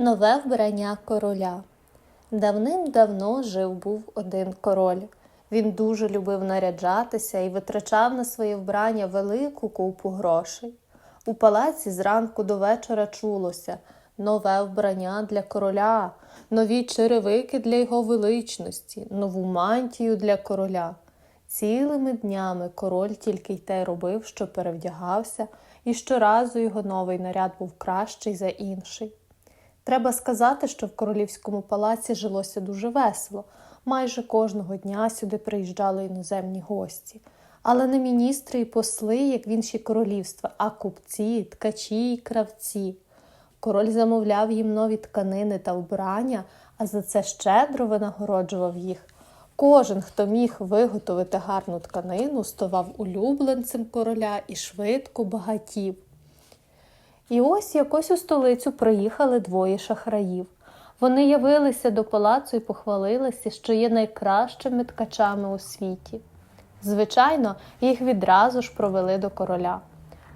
Нове вбрання короля. Давним-давно жив був один король. Він дуже любив наряджатися і витрачав на своє вбрання велику купу грошей. У палаці зранку до вечора чулося нове вбрання для короля, нові черевики для його величності, нову мантію для короля. Цілими днями король тільки й те робив, що перевдягався, і щоразу його новий наряд був кращий за інший. Треба сказати, що в королівському палаці жилося дуже весело. Майже кожного дня сюди приїжджали іноземні гості. Але не міністри і посли, як в інші королівства, а купці, ткачі і кравці. Король замовляв їм нові тканини та вбрання, а за це щедро винагороджував їх. Кожен, хто міг виготовити гарну тканину, ставав улюбленцем короля і швидко багатів. І ось якось у столицю приїхали двоє шахраїв. Вони явилися до палацу і похвалилися, що є найкращими ткачами у світі. Звичайно, їх відразу ж провели до короля.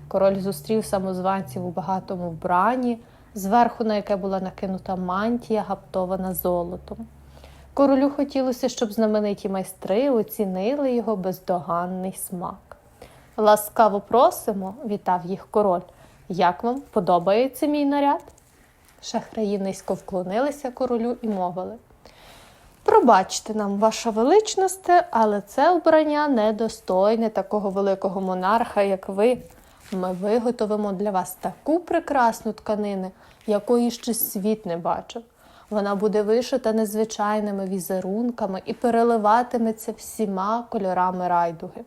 Король зустрів самозванців у багатому вбранні, зверху на яке була накинута мантія, гаптована золотом. Королю хотілося, щоб знамениті майстри оцінили його бездоганний смак. Ласкаво просимо, вітав їх король. Як вам подобається мій наряд? Шахраї низько вклонилися королю і мовили. Пробачте нам, ваша величність, але це вбрання недостойне такого великого монарха, як ви. Ми виготовимо для вас таку прекрасну тканину, якої ще світ не бачив. Вона буде вишита незвичайними візерунками і переливатиметься всіма кольорами райдуги.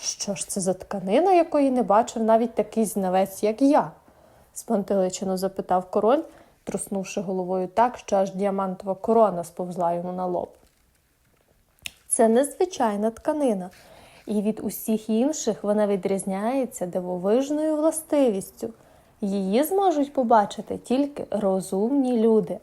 Що ж це за тканина, якої не бачив навіть такий знавець, як я? спантеличено запитав король, труснувши головою так, що аж діамантова корона сповзла йому на лоб. Це незвичайна тканина, і від усіх інших вона відрізняється дивовижною властивістю. Її зможуть побачити тільки розумні люди.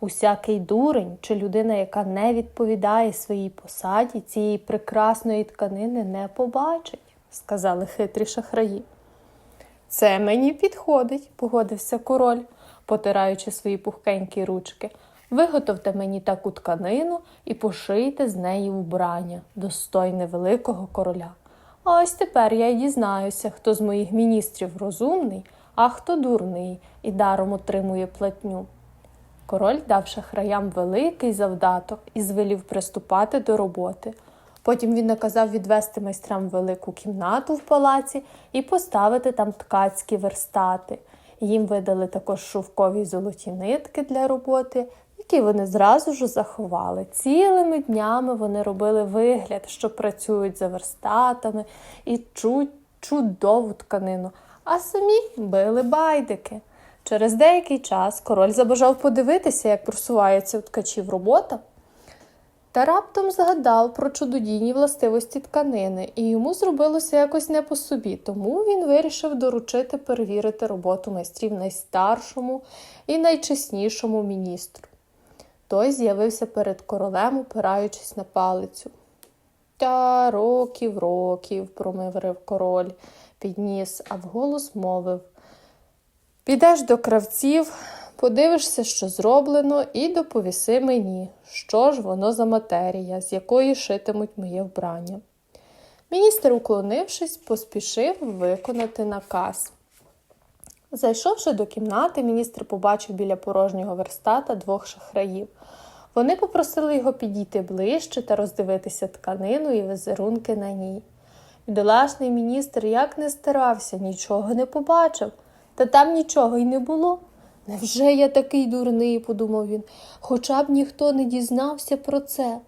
Усякий дурень чи людина, яка не відповідає своїй посаді, цієї прекрасної тканини не побачить, сказали хитрі шахраї. Це мені підходить, погодився король, потираючи свої пухкенькі ручки. Виготовте мені таку тканину і пошийте з неї вбрання, достойне великого короля. А ось тепер я й дізнаюся, хто з моїх міністрів розумний, а хто дурний і даром отримує платню. Король дав шахраям великий завдаток і звелів приступати до роботи. Потім він наказав відвести майстрам велику кімнату в палаці і поставити там ткацькі верстати. Їм видали також шовкові золоті нитки для роботи, які вони зразу ж заховали. Цілими днями вони робили вигляд, що працюють за верстатами і чуть чудову тканину, а самі били байдики. Через деякий час король забажав подивитися, як просувається у ткачів робота, та раптом згадав про чудодійні властивості тканини, і йому зробилося якось не по собі, тому він вирішив доручити перевірити роботу майстрів найстаршому і найчеснішому міністру. Той з'явився перед королем, опираючись на палицю. Та років, років, промиврив король, підніс, а вголос мовив. Підеш до кравців, подивишся, що зроблено, і доповіси мені, що ж воно за матерія, з якої шитимуть моє вбрання. Міністр, уклонившись, поспішив виконати наказ. Зайшовши до кімнати, міністр побачив біля порожнього верстата двох шахраїв. Вони попросили його підійти ближче та роздивитися тканину і візерунки на ній. Бідолашний міністр як не старався, нічого не побачив. Та там нічого й не було. Невже я такий дурний, подумав він, хоча б ніхто не дізнався про це.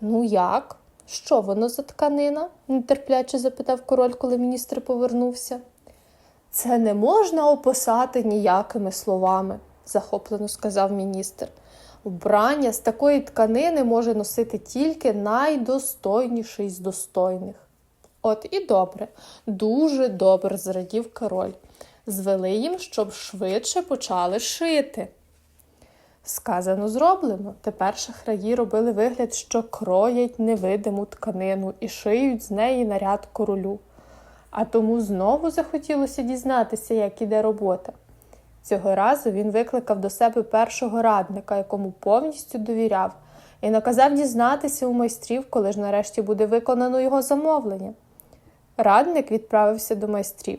Ну як? Що воно за тканина? нетерпляче запитав король, коли міністр повернувся. Це не можна описати ніякими словами, захоплено сказав міністр. Вбрання з такої тканини може носити тільки найдостойніший з достойних. От і добре, дуже добре зрадів король звели їм, щоб швидше почали шити. Сказано, зроблено. Тепер шахраї робили вигляд, що кроять невидиму тканину і шиють з неї наряд королю. А тому знову захотілося дізнатися, як іде робота. Цього разу він викликав до себе першого радника, якому повністю довіряв, і наказав дізнатися у майстрів, коли ж нарешті буде виконано його замовлення. Радник відправився до майстрів.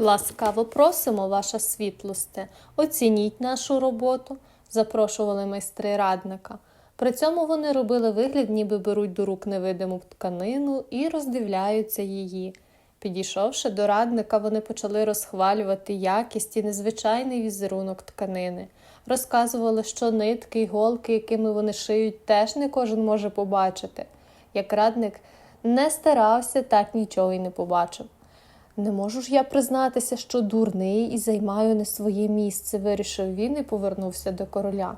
Ласкаво просимо, ваша світлосте, оцініть нашу роботу, запрошували майстри радника. При цьому вони робили вигляд, ніби беруть до рук невидиму тканину і роздивляються її. Підійшовши до радника, вони почали розхвалювати якість і незвичайний візерунок тканини. Розказували, що нитки й голки, якими вони шиють, теж не кожен може побачити. Як радник не старався, так нічого й не побачив. Не можу ж я признатися, що дурний і займаю не своє місце, вирішив він і повернувся до короля.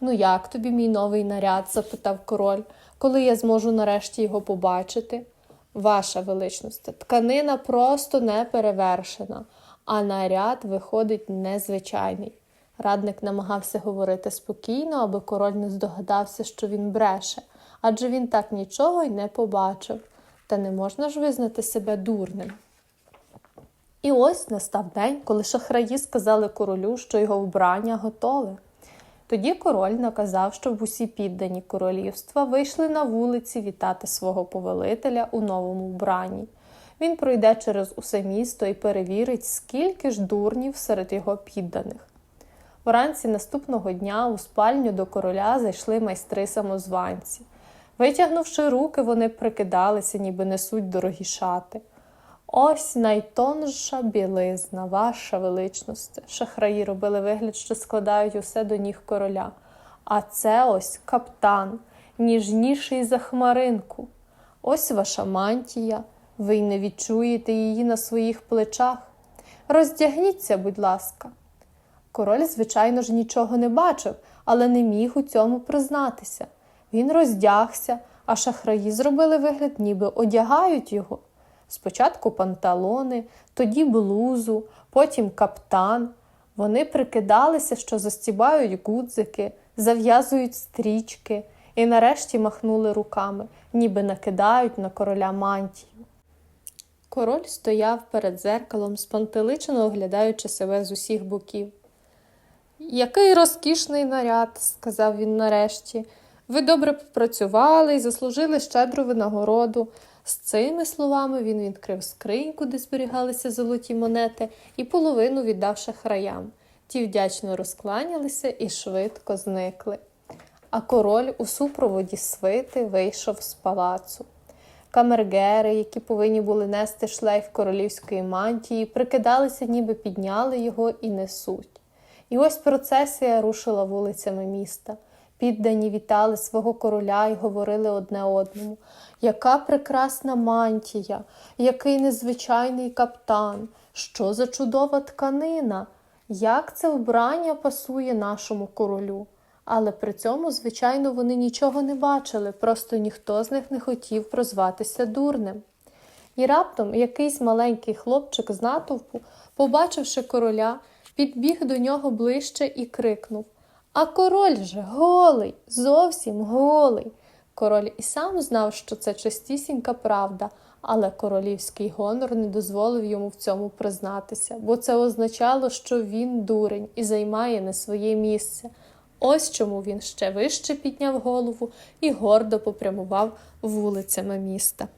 Ну, як тобі мій новий наряд? запитав король, коли я зможу нарешті його побачити. Ваша величність, тканина просто не перевершена, а наряд виходить незвичайний. Радник намагався говорити спокійно, аби король не здогадався, що він бреше, адже він так нічого й не побачив, та не можна ж визнати себе дурним. І ось настав день, коли шахраї сказали королю, що його вбрання готове. Тоді король наказав, щоб усі піддані королівства вийшли на вулиці вітати свого повелителя у новому вбранні. Він пройде через усе місто і перевірить, скільки ж дурнів серед його підданих. Вранці наступного дня у спальню до короля зайшли майстри самозванці. Витягнувши руки, вони прикидалися, ніби несуть дорогі шати. Ось найтонша білизна, ваша величність. Шахраї робили вигляд, що складають усе до ніг короля. А це ось каптан, ніжніший за хмаринку. Ось ваша мантія, ви й не відчуєте її на своїх плечах. Роздягніться, будь ласка. Король, звичайно ж, нічого не бачив, але не міг у цьому признатися. Він роздягся, а шахраї зробили вигляд, ніби одягають його. Спочатку панталони, тоді блузу, потім каптан. Вони прикидалися, що застібають гудзики, зав'язують стрічки і нарешті махнули руками, ніби накидають на короля мантію. Король стояв перед зеркалом, спантеличено оглядаючи себе з усіх боків. Який розкішний наряд, сказав він нарешті. Ви добре попрацювали і заслужили щедру винагороду. З цими словами він відкрив скриньку, де зберігалися золоті монети, і половину віддав шахраям. Ті вдячно розкланялися і швидко зникли. А король у супроводі свити вийшов з палацу. Камергери, які повинні були нести шлейф королівської мантії, прикидалися, ніби підняли його і несуть. І ось процесія рушила вулицями міста. Піддані вітали свого короля і говорили одне одному. Яка прекрасна мантія, який незвичайний каптан, що за чудова тканина, як це вбрання пасує нашому королю. Але при цьому, звичайно, вони нічого не бачили, просто ніхто з них не хотів прозватися дурним. І раптом якийсь маленький хлопчик з натовпу, побачивши короля, підбіг до нього ближче і крикнув А король же голий, зовсім голий. Король і сам знав, що це чистісінька правда, але королівський гонор не дозволив йому в цьому признатися, бо це означало, що він дурень і займає не своє місце. Ось чому він ще вище підняв голову і гордо попрямував вулицями міста.